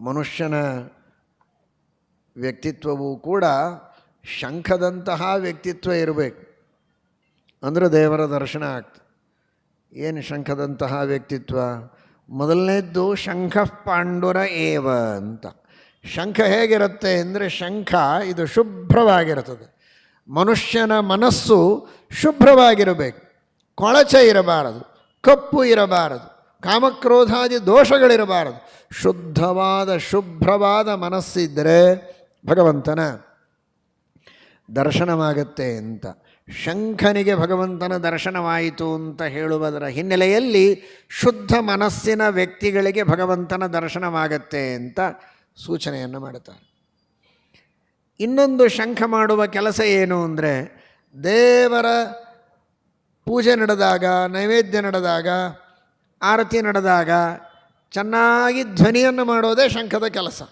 ಮನುಷ್ಯನ ವ್ಯಕ್ತಿತ್ವವೂ ಕೂಡ ಶಂಖದಂತಹ ವ್ಯಕ್ತಿತ್ವ ಇರಬೇಕು. ಅಂದರೆ ದೇವರ ದರ್ಶನ ಆಗ್ತದೆ. ಏನು ಶಂಖದಂತಹ ವ್ಯಕ್ತಿತ್ವ? ಮೊದಲನೇದ್ದು ಶಂಖ ಪಾಂಡುರ ಏವ ಅಂತ. ಶಂಖ ಹೇಗಿರುತ್ತೆ ಅಂದರೆ ಶಂಖ ಇದು ಶುಭ್ರವಾಗಿರುತ್ತದೆ. ಮನುಷ್ಯನ ಮನಸ್ಸು ಶುಭ್ರವಾಗಿರಬೇಕು. ಕೊಳಚೆ ಇರಬಾರದು, ಕಪ್ಪು ಇರಬಾರದು. ಕಾಮಕ್ರೋಧಾದಿ ದೋಷಗಳಿರಬಾರದು. ಶುದ್ಧವಾದ, ಶುಭ್ರವಾದ ಮನಸ್ಸಿದ್ದರೆ ಭಗವಂತನ ದರ್ಶನವಾಗತ್ತೆ ಅಂತ. ಶಂಖನಿಗೆ ಭಗವಂತನ ದರ್ಶನವಾಯಿತು ಅಂತ ಹೇಳುವುದರ ಹಿನ್ನೆಲೆಯಲ್ಲಿ ಶುದ್ಧ ಮನಸ್ಸಿನ ವ್ಯಕ್ತಿಗಳಿಗೆ ಭಗವಂತನ ದರ್ಶನವಾಗತ್ತೆ ಅಂತ ಸೂಚನೆಯನ್ನು ಮಾಡುತ್ತಾರೆ. ಇನ್ನೊಂದು ಶಂಖ ಮಾಡುವ ಕೆಲಸ ಏನು ಅಂದರೆ ದೇವರ ಪೂಜೆ ನಡೆದಾಗ, ನೈವೇದ್ಯ ನಡೆದಾಗ ಆರತಿ ನಡೆದಾಗ ಚೆನ್ನಾಗಿ ಧ್ವನಿಯನ್ನು ಮಾಡೋದೇ ಶಂಖದ ಕೆಲಸ.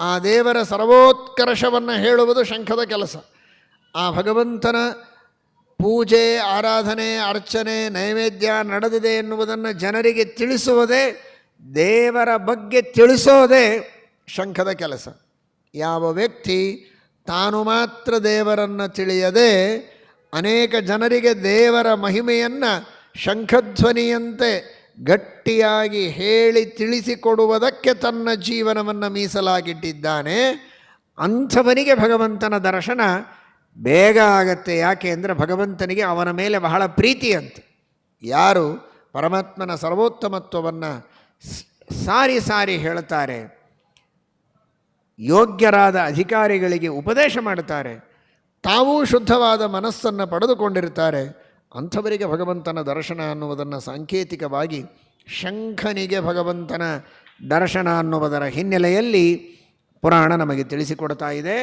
ಆ ದೇವರ ಸರ್ವೋತ್ಕರ್ಷವನ್ನು ಹೇಳುವುದು ಶಂಖದ ಕೆಲಸ. ಆ ಭಗವಂತನ ಪೂಜೆ, ಆರಾಧನೆ, ಅರ್ಚನೆ, ನೈವೇದ್ಯ ನಡೆದಿದೆ ಎನ್ನುವುದನ್ನು ಜನರಿಗೆ ತಿಳಿಸುವುದೇ, ದೇವರ ಬಗ್ಗೆ ತಿಳಿಸೋದೇ ಶಂಖದ ಕೆಲಸ. ಯಾವ ವ್ಯಕ್ತಿ ತಾನು ಮಾತ್ರ ದೇವರನ್ನು ತಿಳಿಯದೆ ಅನೇಕ ಜನರಿಗೆ ದೇವರ ಮಹಿಮೆಯನ್ನು ಶಂಖಧ್ವನಿಯಂತೆ ಗಟ್ಟಿಯಾಗಿ ಹೇಳಿ ತಿಳಿಸಿಕೊಡುವುದಕ್ಕೆ ತನ್ನ ಜೀವನವನ್ನು ಮೀಸಲಾಗಿಟ್ಟಿದ್ದಾನೆ. ಅಂಥವನಿಗೆ ಭಗವಂತನ ದರ್ಶನ ಬೇಗ ಆಗತ್ತೆ. ಯಾಕೆ ಅಂದರೆ ಭಗವಂತನಿಗೆ ಅವನ ಮೇಲೆ ಬಹಳ ಪ್ರೀತಿ ಅಂತ. ಯಾರು ಪರಮಾತ್ಮನ ಸರ್ವೋತ್ತಮತ್ವವನ್ನು ಸಾರಿ ಸಾರಿ ಹೇಳ್ತಾರೆ. ಯೋಗ್ಯರಾದ ಅಧಿಕಾರಿಗಳಿಗೆ ಉಪದೇಶ ಮಾಡುತ್ತಾರೆ. ತಾವೂ ಶುದ್ಧವಾದ ಮನಸ್ಸನ್ನು ಪಡೆದುಕೊಂಡಿರ್ತಾರೆ ಅಂಥವರಿಗೆ ಭಗವಂತನ ದರ್ಶನ ಅನ್ನುವುದನ್ನು ಸಾಂಕೇತಿಕವಾಗಿ ಶಂಖನಿಗೆ ಭಗವಂತನ ದರ್ಶನ ಅನ್ನುವುದರ ಹಿನ್ನೆಲೆಯಲ್ಲಿ ಪುರಾಣ ನಮಗೆ ತಿಳಿಸಿಕೊಡ್ತಾ ಇದೆ.